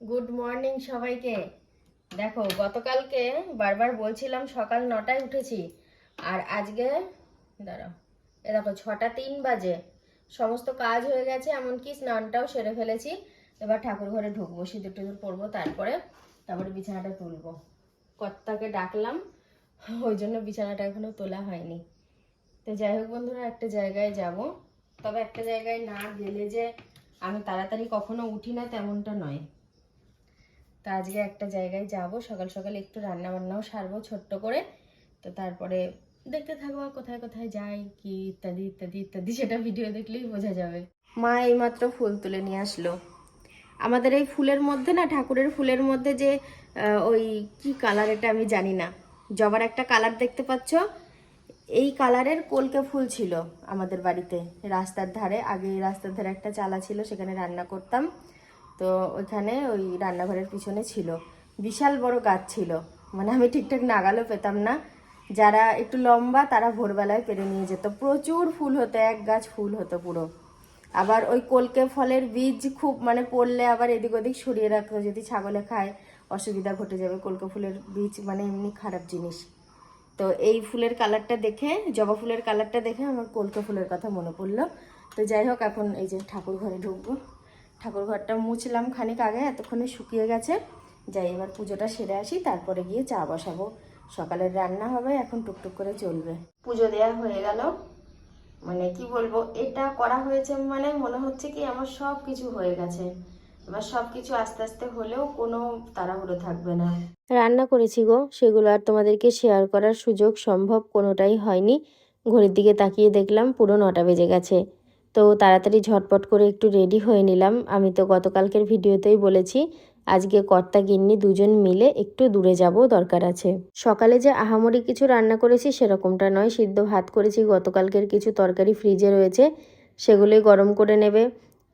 Good morning সবাইকে। দেখো, গতকালকে বারবার বলছিলাম সকাল নটায় উঠেছি, আর আজকে দাঁড়াও, এ দেখো ছটা তিন বাজে, সমস্ত কাজ হয়ে গেছে, এমনকি স্নানটাও সেরে ফেলেছি, এবার ঠাকুর ঘরে ঢুকবো, সিঁদুর টিঁদুর পরবো, তারপরে তারপরে বিছানাটা তুলবো। কর্তাকে ডাকলাম, ওই জন্য বিছানাটা এখনও তোলা হয়নি। তো যাই হোক বন্ধুরা, একটা জায়গায় যাব, তবে একটা জায়গায় না গেলে যে আমি তাড়াতাড়ি কখনো উঠি না তেমনটা নয়। তো আজকে একটা জায়গায় যাব, সকাল সকাল একটু রান্না বান্নাও সারবো ছোট্ট করে। তো তারপরে দেখতে থাকব কোথায় কোথায় যাই, কি ইত্যাদি ইত্যাদি ইত্যাদি, সেটা ভিডিও দেখলেই বোঝা যাবে। মা এইমাত্র ফুল তুলে নিয়ে আসলো। আমাদের এই ফুলের মধ্যে না, ঠাকুরের ফুলের মধ্যে যে ওই কি কালার এটা আমি জানি না। জবার একটা কালার দেখতে পাচ্ছ? এই কালারের কলকে ফুল ছিল আমাদের বাড়িতে। রাস্তার ধারে, আগে রাস্তার ধারে একটা চালা ছিল, সেখানে রান্না করতাম। তো ওইখানে ওই রান্নাঘরের পিছনে ছিল। বিশাল বড় গাছ ছিল। মানে আমি ঠিকঠাক নাগালও পেতাম না। যারা একটু লম্বা, তারা ভোরবেলায় পেরে নিয়ে যেত। প্রচুর ফুল হতো, এক গাছ ফুল হতো পুরো। আবার ওই কলকে ফলের বীজ খুব মানে পড়লে আবার এদিক ওদিক সরিয়ে রাখতো যদি ছাগলে খায়, অসুবিধা ঘটে যাবে। কলকে ফুলের বীজ মানে এমনি খারাপ জিনিস। তো এই ফুলের কালারটা দেখে, জবা ফুলের কালারটা দেখে আমার কলকে ফুলের কথা মনে পড়ল। তো যাই হোক, এখন এই যে ঠাকুর ঘরে ঢুকবো। ঠাকুর ঘরটা মুছলাম খানিক আগে, এতক্ষণে শুকিয়ে গেছে। যাই, এবার পুজোটা সেরে আসি, তারপরে গিয়ে চা বসাবো। সকালের রান্না হবে, এখন টুকটুক করে চলবে। পুজো দেওয়া হয়ে গেল। মানে কি বলব, এটা করা হয়েছে মানে মনে হচ্ছে কি আমার সব কিছু হয়ে গেছে। এবার সব কিছু আস্তে আস্তে হলেও কোনো তাড়াহুড়ো থাকবে না। রান্না করেছি গো, সেগুলো আর তোমাদেরকে শেয়ার করার সুযোগ সম্ভব কোনোটাই হয়নি। ঘড়ির দিকে তাকিয়ে দেখলাম পুরো নটা বেজে গেছে। তো তাড়াতাড়ি ঝটপট করে একটু রেডি হয়ে নিলাম। আমি তো গতকালকের ভিডিওতেই বলেছি, আজকে কর্তা গিন্নি দুজন মিলে একটু দূরে যাব দরকার আছে। সকালে যে আহামরি কিছু রান্না করেছি সেরকমটা নয়। সিদ্ধ ভাত করেছি, গতকালকের কিছু তরকারি ফ্রিজে রয়েছে, সেগুলোই গরম করে নেবে।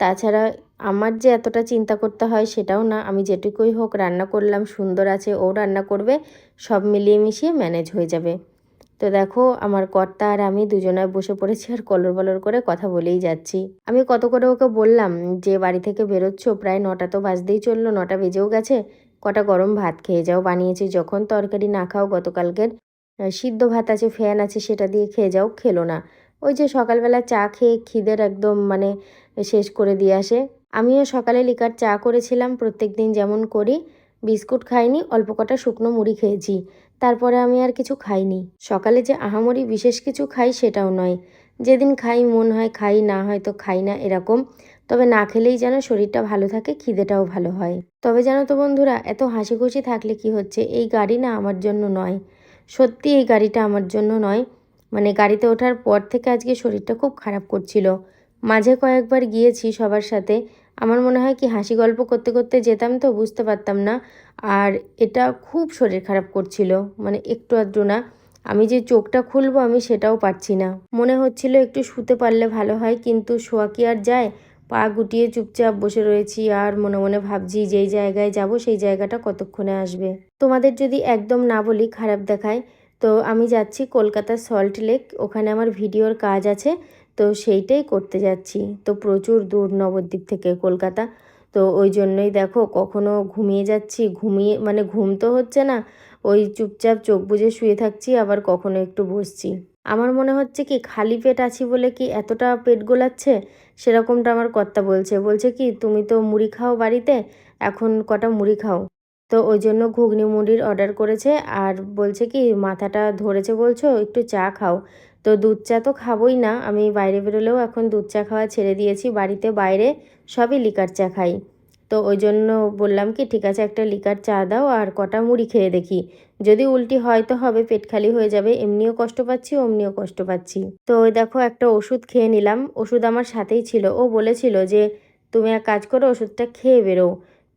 তাছাড়া আমার যে এতটা চিন্তা করতে হয় সেটাও না, আমি যেটুকুই হোক রান্না করলাম, সুন্দর আছে, ও রান্না করবে, সব মিলিয়ে মিশিয়ে ম্যানেজ হয়ে যাবে। তো দেখো, আমার কর্তা আর আমি দুজনায় বসে পড়েছি আর কলর বলর করে কথা বলেই যাচ্ছি। আমি কত করে ওকে বললাম, যে বাড়ি থেকে বেরোচ্ছ, প্রায় নটা তো বাজতেই চলল, নটা বেজেও গেছে, কটা গরম ভাত খেয়ে যাও। বানিয়েছি, যখন তরকারি না খাও, গতকালকের সিদ্ধ ভাত আছে, ফ্যান আছে, সেটা দিয়ে খেয়ে যাও, খেলো না। ওই যে সকালবেলা চা খেয়ে খিদের একদম মানে শেষ করে দিয়ে আসে। আমিও সকালে লিকার চা করেছিলাম, প্রত্যেক দিন যেমন করি, বিস্কুট খাইনি, অল্প কটা শুকনো মুড়ি খেয়েছি। তারপরে আমি আর কিছু খাইনি। সকালে যে আহামরি বিশেষ কিছু খাই সেটাও নয়। যেদিন খাই মন হয় খাই, না হয় তো খাই না এরকম। তবে না খেলেই যেন শরীরটা ভালো থাকে, খিদেটাও ভালো হয়। তবে জানো তো বন্ধুরা, এত হাসি খুশি থাকলে কি হচ্ছে? এই গাড়ি না আমার জন্য নয়। সত্যি এই গাড়িটা আমার জন্য নয়। মানে গাড়িতে ওঠার পর থেকে আজকে শরীরটা খুব খারাপ করছিল। মাঝে কয়েকবার গিয়েছি সবার সাথে। আমার মনে হয় কি, হাসি গল্প করতে করতে যেতাম তো বুঝতে পারতাম না। আর এটা খুব শরীর খারাপ করছিল মানে একটু আধটু না। আমি যে চোখটা খুলবো আমি সেটাও পারছি না। মনে হচ্ছিল একটু শুতে পারলে ভালো হয়, কিন্তু শোয়া কি আর যায়? পা গুটিয়ে চুপচাপ বসে রয়েছি আর মনে মনে ভাবছি যেই জায়গায় যাব সেই জায়গাটা কতক্ষণে আসবে। তোমাদের যদি একদম না বলি খারাপ দেখায়, তো আমি যাচ্ছি কলকাতার সল্ট লেক, ওখানে আমার ভিডিওর কাজ আছে। তো সেইটাই করতে যাচ্ছি। তো প্রচুর দূর নবদ্বীপ থেকে কলকাতা। তো ওই জন্যই দেখো কখনো ঘুমিয়ে যাচ্ছি। ঘুমিয়ে মানে ঘুম তো হচ্ছে না, ওই চুপচাপ চোখ বুজে শুয়ে থাকছি, আবার কখনো একটু বসছি। আমার মনে হচ্ছে কি খালি পেট আছি বলে কি এতটা পেট গোলাচ্ছে? সেরকমটা আমার কর্তা বলছে। বলছে কি, তুমি তো মুড়ি খাও বাড়িতে, এখন কটা মুড়ি খাও? তো ওই জন্য ঘুগনি মুড়ির অর্ডার করেছে, আর বলছে কি, মাথাটা ধরেছে বলছো, একটু চা খাও। তো দুধ চা তো খাবোই না। আমি বাইরে বেরোলেও এখন দুধ চা খাওয়া ছেড়ে দিয়েছি। বাড়িতে বাইরে সবই লিকার চা খাই। তো ওই জন্য বললাম কি, ঠিক আছে, একটা লিকার চা দাও আর কটা মুড়ি খেয়ে দেখি। যদি উল্টি হয় তো হবে, পেট খালি হয়ে যাবে। এমনিও কষ্ট পাচ্ছি, অমনিও কষ্ট পাচ্ছি। তো ওই দেখো, একটা ওষুধ খেয়ে নিলাম। ওষুধ আমার সাথেই ছিল। ও বলেছিল যে, তুমি এক কাজ করো, ওষুধটা খেয়ে বেরো।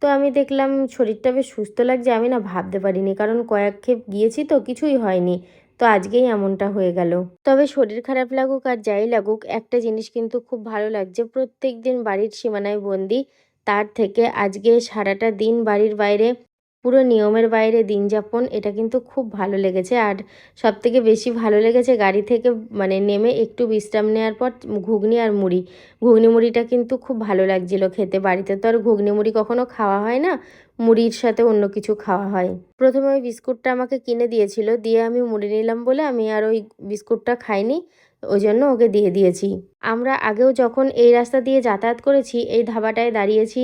তো আমি দেখলাম শরীরটা বেশ সুস্থ লাগছে। আমি না ভাবতে পারিনি, কারণ কয়েক ক্ষেপ গিয়েছি তো, কিছুই হয়নি। তো আজকেই এমনটা হয়ে গেল। তবে শরীর খারাপ লাগুক আর যাই লাগুক, একটা জিনিস কিন্তু খুব ভালো লাগছে। প্রত্যেক দিন বাড়ির সীমানায় বন্দি, তার থেকে আজকে সারাটা দিন বাড়ির বাইরে পুরো নিয়মের বাইরে দিন যাপন, এটা কিন্তু খুব ভালো লেগেছে। আর সব থেকে বেশি ভালো লেগেছে গাড়ি থেকে মানে নেমে একটু বিশ্রাম নেওয়ার পর ঘুগনি আর মুড়ি। ঘুগনি মুড়িটা কিন্তু খুব ভালো লাগছিল খেতে। বাড়িতে তো আর ঘুগনি মুড়ি কখনো খাওয়া হয় না, মুড়ির সাথে অন্য কিছু খাওয়া হয়। প্রথমে ওই বিস্কুটটা আমাকে কিনে দিয়েছিল, দিয়ে আমি মুড়ি নিলাম বলে আমি আর ওই বিস্কুটটা খাইনি, ওই জন্য ওকে দিয়ে দিয়েছি। আমরা আগেও যখন এই রাস্তা দিয়ে যাতায়াত করেছি, এই ধাবাটায় দাঁড়িয়েছি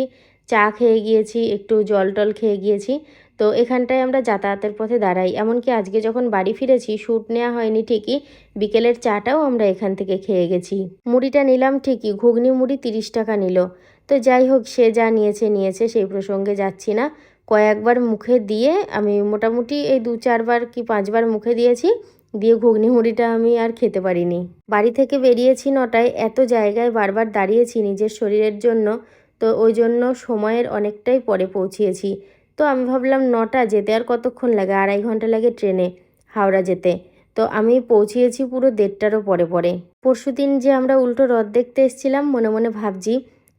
চা খেয়ে গিয়েছি, একটু জল টল খেয়ে গিয়েছি। তো এখানটায় আমরা যাতায়াতের পথে দাঁড়াই। এমনকি আজকে যখন বাড়ি ফিরেছি, শ্যুট নেওয়া হয়নি ঠিকই, বিকেলের চাটাও আমরা এখান থেকে খেয়ে গেছি। মুড়িটা নিলাম ঠিকই, ঘুগনি মুড়ি তিরিশ টাকা নিল। তো যাই হোক, সে যা নিয়েছে নিয়েছে, সেই প্রসঙ্গে যাচ্ছি না। কয়েকবার মুখে দিয়ে আমি মোটামুটি এই দু চারবার কি পাঁচবার মুখে দিয়েছি, দিয়ে ঘুগনি মুড়িটা আমি আর খেতে পারিনি। বাড়ি থেকে বেরিয়েছি নটায়, এত জায়গায় বারবার দাঁড়িয়েছি নিজের শরীরের জন্য। তো ওই জন্য সময়ের অনেকটাই পরে পৌঁছিয়েছি। তো আমি ভাবলাম নটা যেতে আর কতক্ষণ লাগে? আড়াই ঘণ্টা লাগে ট্রেনে হাওড়া যেতে। তো আমি পৌঁছিয়েছি পুরো দেড়টারও পরে পরে। পরশু দিন যে আমরা উল্টো রথ দেখতে এসেছিলাম মনে মনে ভাবছি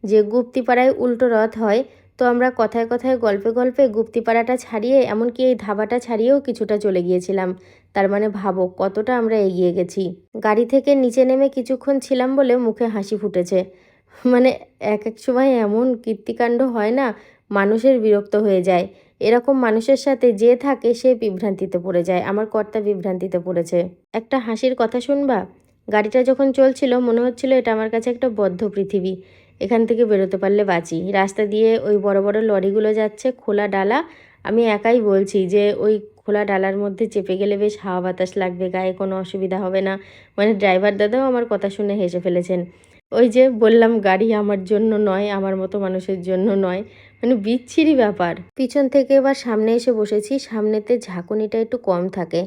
যে গুপ্তিপাড়ায় উল্টো রথ হয়, তো আমরা কথায় কথায় গল্পে গল্পে গুপ্তিপাড়াটা ছাড়িয়ে, এমনকি এই ধাবাটা ছাড়িয়েও কিছুটা চলে গিয়েছিলাম। তার মানে ভাবো কতটা আমরা এগিয়ে গেছি। গাড়ি থেকে নিচে নেমে কিছুক্ষণ ছিলাম বলে মুখে হাসি ফুটেছে। মানে এক এক সময় এমন কীর্তিকাণ্ড হয় না, মানুষের বিরক্ত হয়ে যায়। এরকম মানুষের সাথে যে থাকে সে বিভ্রান্তিতে পড়ে যায়। আমার কর্তা বিভ্রান্তিতে পড়েছে। একটা হাসির কথা শুনবা? গাড়িটা যখন চলছিল, মনে হচ্ছিল এটা আমার কাছে একটা বদ্ধ পৃথিবী। এখান থেকে বেরোতে পারলে বাঁচি। রাস্তা দিয়ে ওই বড় বড় লরিগুলো যাচ্ছে খোলা ডালা। আমি একাই বলছি যে, ওই খোলা ডালার মধ্যে চেপে গেলে বেশ হাওয়া বাতাস লাগবে, গায়ে কোনো অসুবিধা হবে না। মানে ড্রাইভার দাদাও আমার কথা শুনে হেসে ফেলেছেন। ওই যে বললাম গাড়ি আমার জন্য নয় আমার মতো মানুষের জন্য নয়। মানে বিচ্ছিরি ব্যাপার। পিছন থেকে এবার সামনে এসে বসেছি সামনেতে ঝাঁকুনিটা একটু কম থাকে।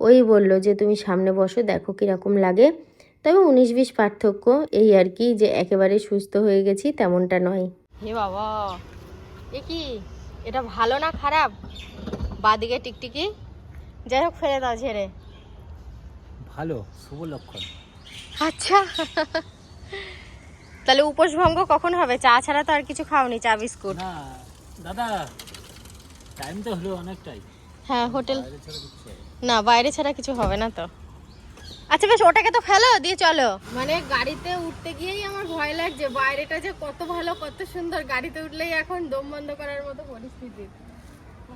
ওই বলল যে তুমি সামনে বসো দেখো কীরকম লাগে। তবে উনিশ বিশ পার্থক্য এই আর কি যে একেবারে সুস্থ হয়ে গেছি তেমনটা নয়। হে বাবা! এ কি? এটা ভালো না খারাপ? বাদিকে টিকটিকি? যাই হোক ফেলে দাও ঝেড়ে ভালো শুভ লক্ষণ। আচ্ছা। তাহলে উপোস ভঙ্গ কখন হবে? চা ছাড়া তো আর কিছু খাওনি চা বিস্কুট। না দাদা টাইম তো হলো অনেকটাই। হ্যাঁ হোটেল না। বাইরে ছাড়া কিছু হবে না তো। আচ্ছা বেশ ওটাকে তো ফেলো দিয়ে চলো। মানে গাড়িতে উঠতে গিয়েই আমার ভয় লাগছে বাইরেটা যে কত ভালো কত সুন্দর। গাড়িতে উঠলেই এখন দম বন্ধ করার মতো পরিস্থিতি।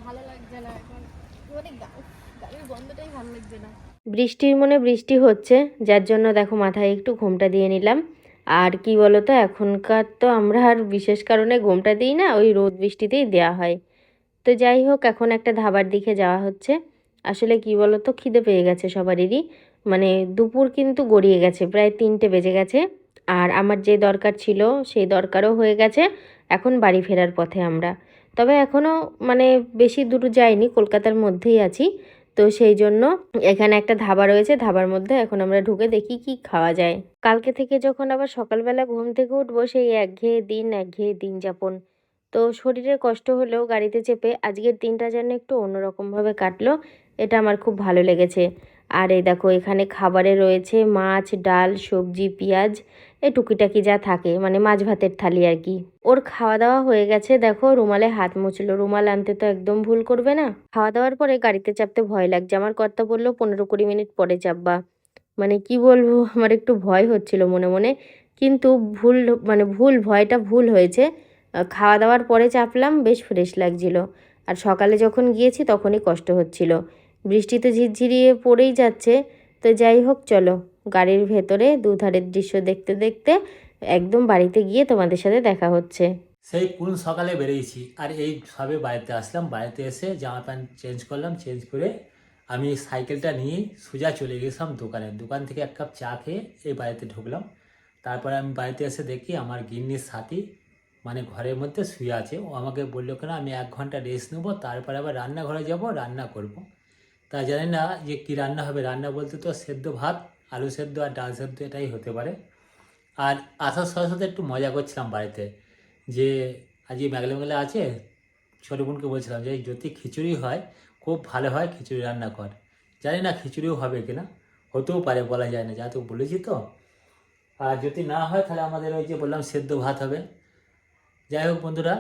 ভালো লাগছে না এখন। মানে গা- গাড়ির গন্ধটাই ভালো লাগছে না। বৃষ্টির মনে বৃষ্টি হচ্ছে যার জন্য দেখো মাথায় একটু ঘোমটা দিয়ে নিলাম। আর কি বলতো, এখনকার তো আমরা আর বিশেষ কারণে ঘোমটা দিই না, ওই রোদ বৃষ্টিতেই দেওয়া হয়। তো যাই হোক, এখন একটা ধাবার দিকে যাওয়া হচ্ছে। আসলে কি বলতো, খিদে পেয়ে গেছে সবারই। মানে দুপুর কিন্তু গড়িয়ে গেছে, প্রায় তিনটে বেজে গেছে। আর আমার যে দরকার ছিল, সেই দরকারও হয়ে গেছে। এখন বাড়ি ফেরার পথে আমরা। তবে এখনও মানে বেশি দূর যাইনি, কলকাতার মধ্যেই আছি। তো সেই জন্য এখানে একটা ধাবা রয়েছে। ধাবার মধ্যে এখন আমরা ঢুকে দেখি কি খাওয়া যায়। কালকে থেকে যখন আবার সকালবেলা ঘুম থেকে উঠবো, সেই একঘেয়ে দিন একঘেয়ে দিন যাপন। তো শরীরে কষ্ট হলেও গাড়িতে চেপে আজকের দিনটা যেন একটু অন্যরকমভাবে কাটলো, এটা আমার খুব ভালো লেগেছে। আর এই দেখো, এখানে খাবারে রয়েছে মাছ, ডাল, সবজি, পেঁয়াজ এই টুকিটাকি যা থাকে মানে মাছ ভাতের থালি আর কি। ওর খাওয়া দাওয়া হয়ে গেছে, দেখো, রুমালে হাত মুছলো। রুমাল আনতে তো একদম ভুল করবে না। খাওয়া দাওয়ার পরে গাড়িতে চাপতে ভয় লাগছে। আমার কর্তা বলল, পনেরো কুড়ি মিনিট পরে চাপবা। মানে কি বলব, আমার একটু ভয় হচ্ছিল মনে মনে। কিন্তু ভুল মানে ভুল, ভয়টা ভুল হয়েছে। খাওয়া দাওয়ার পরে চাপলাম, বেশ ফ্রেশ লাগছিল। আর সকালে যখন গিয়েছি, তখনই কষ্ট হচ্ছিল। বৃষ্টি তো ঝিরঝিরিয়ে পড়েই যাচ্ছে। তো যাই হোক, চলো। গাড়ির ভেতরে দুধারের দৃশ্য দেখতে দেখতে একদম বাড়িতে গিয়ে তোমাদের সাথে দেখা হচ্ছে। সেই কোন সকালে বেরিয়েছি, আর এই সবে বাড়িতে আসলাম। বাড়িতে এসে জামা প্যান্ট চেঞ্জ করলাম চেঞ্জ করে আমি সাইকেলটা নিয়ে সোজা চলে গেছিলাম দোকানে। দোকান থেকে এক কাপ চা খেয়ে এই বাড়িতে ঢুকলাম। তারপরে আমি বাড়িতে এসে দেখি আমার গিন্নির সাথী মানে ঘরের মধ্যে শুয়ে আছে। ও আমাকে বলল, কেন আমি এক ঘণ্টা রেস্ট নেব, তারপরে আবার রান্নাঘরে যাব, রান্না করব। তা জানি না যে কী রান্না হবে। রান্না বলতে তো সেদ্ধ ভাত, আলু সেদ্ধ আর ডাল সেদ্ধ এটাই হতে পারে। আর আসার সাথে সাথে একটু মজা করছিলাম বাড়িতে, যে আজকে মেঘলে মেঘলে আছে, ছোটো বোনকে বলছিলাম যে যদি খিচুড়ি হয়, খুব ভালো হয় খিচুড়ি রান্না কর। জানি না খিচুড়িও হবে কিনা, হতেও পারে বলা যায় না, যা তো বলেছি তো। আর যদি না হয় তাহলে আমাদের ওই যে বললাম সেদ্ধ ভাত হবে। যাই হোক বন্ধুরা,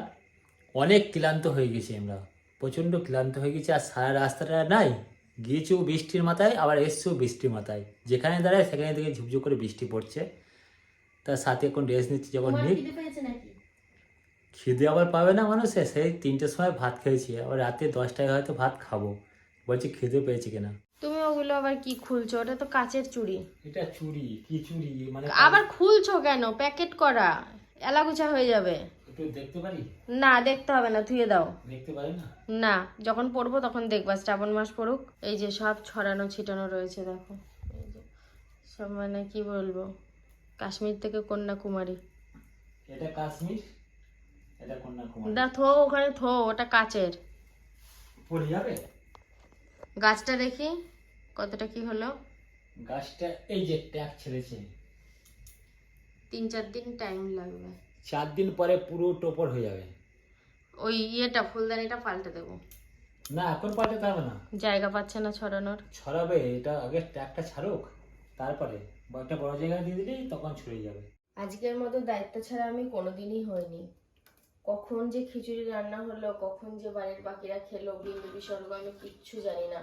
অনেক ক্লান্ত হয়ে গেছি আমরা, প্রচণ্ড ক্লান্ত হয়ে গেছি আর সারা রাস্তাটা নাই। গিয়েছেও বৃষ্টির মাথায় আবার এসছেও বৃষ্টির মাথায়। যেখানে দাঁড়ায় সেখানে থেকে ঝুপঝুপ করে বৃষ্টি পড়ছে। তার সাথে এখন রেস্ট নিচ্ছে যখন নিক। খিদে আবার পাবে না মানুষে সেই তিনটের সময় ভাত খেয়েছি। আবার রাতে দশটায় হয়তো ভাত খাব। বলছি খিদে পেয়েছে কিনা। তুমি ওগুলো আবার কি খুলছো? ওটা তো কাচের চুড়ি। এটা চুরি কি চুরি মানে আবার খুলছো কেন? প্যাকেট করা। এলাগুচা হয়ে যাবে। একটু দেখতে পারি? না দেখতে হবে না ধুয়ে দাও। দেখতে পারি না? না যখন পড়ব তখন দেখবা শ্রাবণ মাস পড়ুক। এই যে সব ছড়ানো ছিটানো রয়েছে দেখো। এই যে সব মানে কি বলব? কাশ্মীর থেকে কন্যাকুমারী। এটা কাশ্মীর? এটা কন্যাকুমারী। দা থো ওখানে থো ওটা কাচের। পড়ে যাবে? গাছটা দেখি কতটা কি হলো। গাছটা এই যে ট্যাপ ছেড়েছে। তিন চার দিন টাইম লাগবে। চার দিন পরে পুরো টোপর হয়ে যাবে। ওই ইয়েটা ফুলদানিটা পাল্টে দেবো। না এখন পাল্টাতে হবে না। জায়গা পাচ্ছে না ছড়ানোর। ছড়াবে এটা আগে ট্যাপটা ছাড়ুক তারপরে একটা বড় জায়গা দিয়ে দিলেই তখন ছড়িয়ে যাবে। আজকের মতো দায়িত্ব ছাড়া আমি কোনোদিনই হইনি। কখন যে খিচুড়ি রান্না হলো কখন যে বাড়ির বাকিরা খেলো বিন্দু বিসর্গ আমি কিচ্ছু জানি না।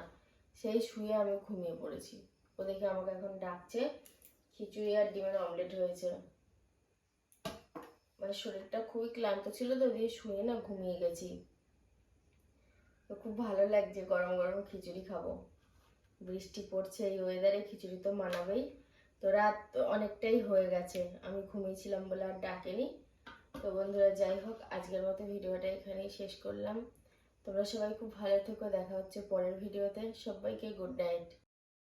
সেই শুয়ে আমি ঘুমিয়ে পড়েছি। ও দেখে আমাকে এখন ডাকছে খিচুড়ি আর ডিমের অমলেট হয়েছে। মানে শরীরটা খুবই ক্লান্ত ছিল তো, দিয়ে শুয়ে না ঘুমিয়ে গেছি। তো খুব ভালো লাগছে, গরম গরম খিচুড়ি খাব। বৃষ্টি পড়ছে, এই ওয়েদারে খিচুড়ি তো মানাবেই। তো রাত অনেকটাই হয়ে গেছে, আমি ঘুমিয়েছিলাম বলে আর ডাকেনি। তো বন্ধুরা, যাই হোক, আজকের মতো ভিডিওটা এখানেই শেষ করলাম। তোমরা সবাই খুব ভালো থেকো, দেখা হচ্ছে পরের ভিডিওতে। সবাইকে গুড নাইট